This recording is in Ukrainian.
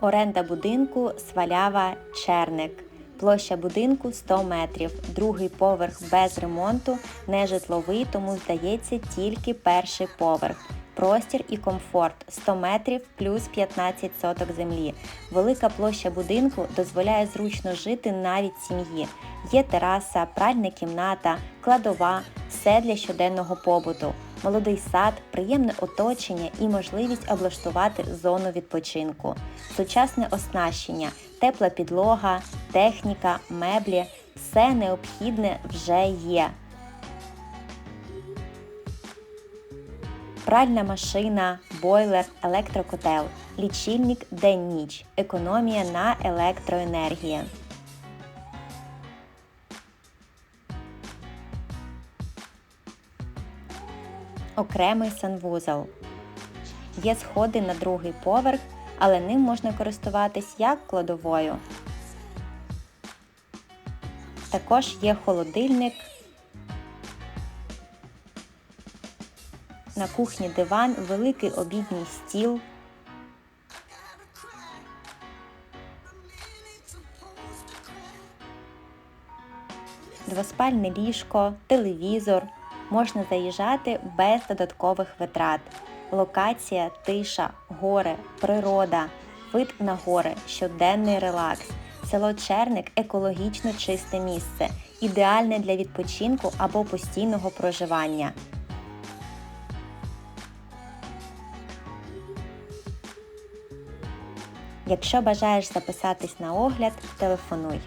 Оренда будинку Свалява Черник. Площа будинку 100 метрів. Другий поверх без ремонту, не житловий, тому здається тільки перший поверх. Простір і комфорт 100 метрів плюс 15 соток землі. Велика площа будинку дозволяє зручно жити навіть сім'ї. Є тераса, пральна кімната, кладова, все для щоденного побуту, молодий сад, приємне оточення і можливість облаштувати зону відпочинку, сучасне оснащення, тепла підлога, техніка, меблі все необхідне вже є. Пральна машина, бойлер, електрокотел, лічильник день-ніч, економія на електроенергії. Окремий санвузол. Є сходи на другий поверх, але ним можна користуватись як кладовою. Також є холодильник. На кухні диван, великий обідній стіл. Двоспальне ліжко, телевізор. Можна заїжджати без додаткових витрат. Локація, тиша, гори, природа, вид на гори, щоденний релакс. Село Черник екологічно чисте місце, ідеальне для відпочинку або постійного проживання. Якщо бажаєш записатись на огляд, телефонуй.